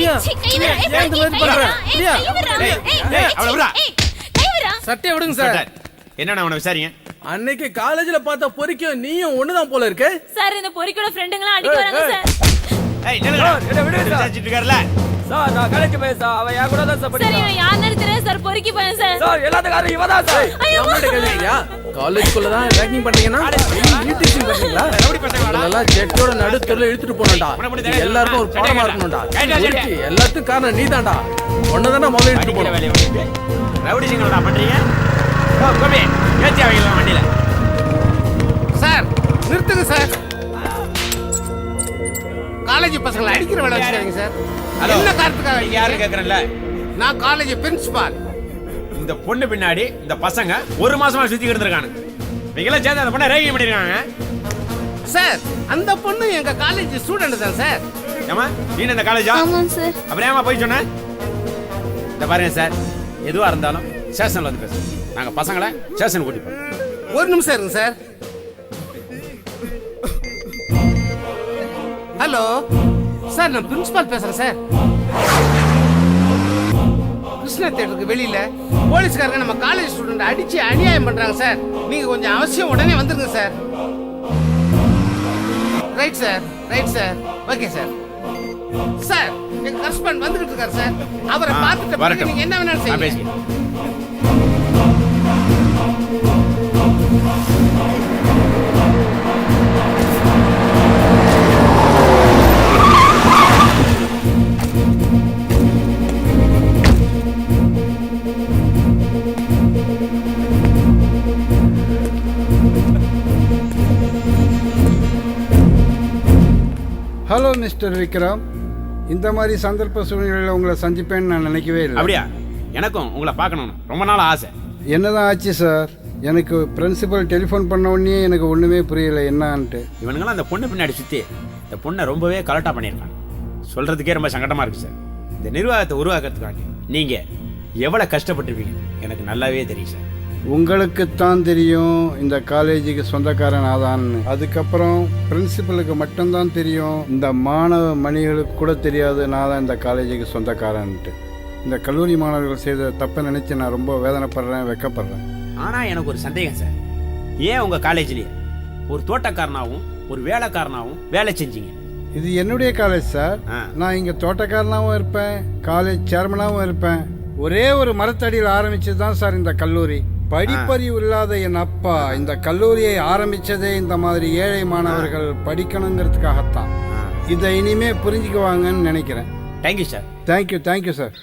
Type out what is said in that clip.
பிரியா. ஏன் இந்த மாதிரி பண்ற? பிரியா. அவளை. சட்டையை விடுங்க சார். என்னடா அவனை விசாரிங்க? அன்னைக்கு காலேஜ்ல பார்த்த பொறிக்கும் நீயும் ஒண்ணுதான் போல இருக்கு. சார் இந்த பொறிக்கோட ஃப்ரெண்டுங்களாம் அடிக்க வராங்க சார். ஏய் நில்லுடா. சார், என்ன சார். விசாரிச்சுட்டு இருக்காருல்ல. சார் நான் காலேஜ் பையன் சார். அவன் என் கூட தான் சார் சார் படிக்கிறான். இவன் யாருன்னு சார் பொறுக்கி பையன் சார். சார் எல்லாத்துக்காரும் இவன் தான் சார். ஐயோ. நம்மள்ட்ட கேக்குறியா காலேஜ்குள்ள தான் ரேக்கிங் பண்ணீங்கன்னா டீச்சிங் ஜெட்டோட நடுத்தருல இழுத்துட்டு போனடா. எல்லாருக்கும் ஒரு பாடமா இருக்கணும்டா. எல்லாத்துக்கும் காரணம் நீதான்டா. ஒன்னதானே முதல்ல இழுத்துட்டு அடிக்கிற போனோம் வேலையை விட்டுட்டு ரவுடி சிங்களா பண்றீங்க? ஓ கோபி ஏத்தி அவங்க வண்டியில. சார் நிறுத்துங்க சார். காலேஜ் பசங்களை அடிக்கிற வேலை வச்சுக்காதீங்க சார். என்ன காரணத்துக்காக நீங்க யாரு கேக்குறேன்ல? நான் காலேஜ் பிரின்சிபால். இந்த பொண்ணு பின்னாடி இந்த பசங்க ஒரு மாசமா சுத்தி இருந்திருக்கானுங்க. நீங்களாம் சேர்ந்து அந்த பொண்ணை ரேகிங் பண்ணிருக்காங்க. சார் அந்த பொண்ணு எங்க காலேஜ் ஸ்டூடெண்ட் தான் சார். ஏமா நீ இந்த காலேஜா ஆமாம் சார். அப்புறம் ஏமா போய் சொன்ன? இந்த பாருங்க சார் எதுவா இருந்தாலும் ஸ்டேஷன்ல வந்து பேசுங்க நாங்க பசங்களை ஸ்டேஷன் கூட்டி போறோம். ஒரு நிமிஷம் இருங்க சார். ஹலோ சார் நான் பிரின்சிபால் பேசுறேன் சார். கிருஷ்ணா தேட்டருக்கு வெளியில போலீஸ்காரங்க நம்ம காலேஜ் ஸ்டூடெண்ட் அடிச்சு அநியாயம் பண்றாங்க சார் நீங்க கொஞ்சம் அவசியம் உடனே வந்துருங்க sir right sir right sir okay sir sir எங்க ஹஸ்பண்ட் வந்துகிட்டு இருக்காரு சார் அவரை பார்த்துட்டு. நீங்க என்ன வேணாலும் செய்யுங்க. ஹலோ மிஸ்டர் விக்ரம் இந்த மாதிரி சந்தர்ப்ப சூழ்நிலையில் உங்களை சந்திப்பேன்னு நான் நினைக்கவே இல்லை. அப்படியா? எனக்கும் உங்களை பார்க்கணும்னு. ரொம்ப நாள் ஆசை. என்னதான் ஆச்சு சார்? எனக்கு பிரின்சிபல் டெலிஃபோன் பண்ண உடனே எனக்கு ஒன்றுமே புரியல. என்னான்ட்டு? இவனுங்களாம் அந்த பொண்ணு பின்னாடி சுத்தி இந்த பொண்ணை ரொம்பவே கரெக்டாக பண்ணியிருக்காங்க. சொல்றதுக்கே ரொம்ப சங்கடமா இருக்கு சார். இந்த நிர்வாகத்தை உருவாக்குறதுக்காக நீங்க எவ்வளவு கஷ்டப்பட்டிருப்பீங்க எனக்கு நல்லாவே தெரியும் சார். உங்களுக்குத்தான் தெரியும் இந்த காலேஜுக்கு சொந்தக்காரன் ஆதான்னு. அதுக்கப்புறம் பிரின்சிபலுக்கு மட்டும்தான் தெரியும். இந்த மாணவ மணிகளுக்கு கூட தெரியாது நான் தான் இந்த காலேஜுக்கு சொந்தக்காரன்ட்டு. இந்த கல்லூரி மாணவர்கள் செய்த தப்பை நினச்சி நான் ரொம்ப வேதனைப்படுறேன் வெக்கப்படுறேன். ஆனா எனக்கு ஒரு சந்தேகம் சார். ஏன் உங்க காலேஜ்லயே ஒரு தோட்டக்காரனாவும் ஒரு வேலைக்காரனாவும் வேலை செஞ்சீங்க? இது என்னுடைய காலேஜ் சார். நான் இங்கே தோட்டக்காரனாகவும் இருப்பேன் காலேஜ் சேர்மனாகவும் இருப்பேன். ஒரே ஒரு மரத்தடியில் ஆரம்பிச்சது தான் சார் இந்த கல்லூரி. படிப்பறிவு இல்லாத என் அப்பா இந்த கல்லூரியை ஆரம்பிச்சதே இந்த மாதிரி ஏழை மாணவர்கள் படிக்கணுங்கிறதுக்காகத்தான். இதை இனிமே புரிஞ்சுக்குவாங்கன்னு நினைக்கிறேன். Thank you sir thank you thank you sir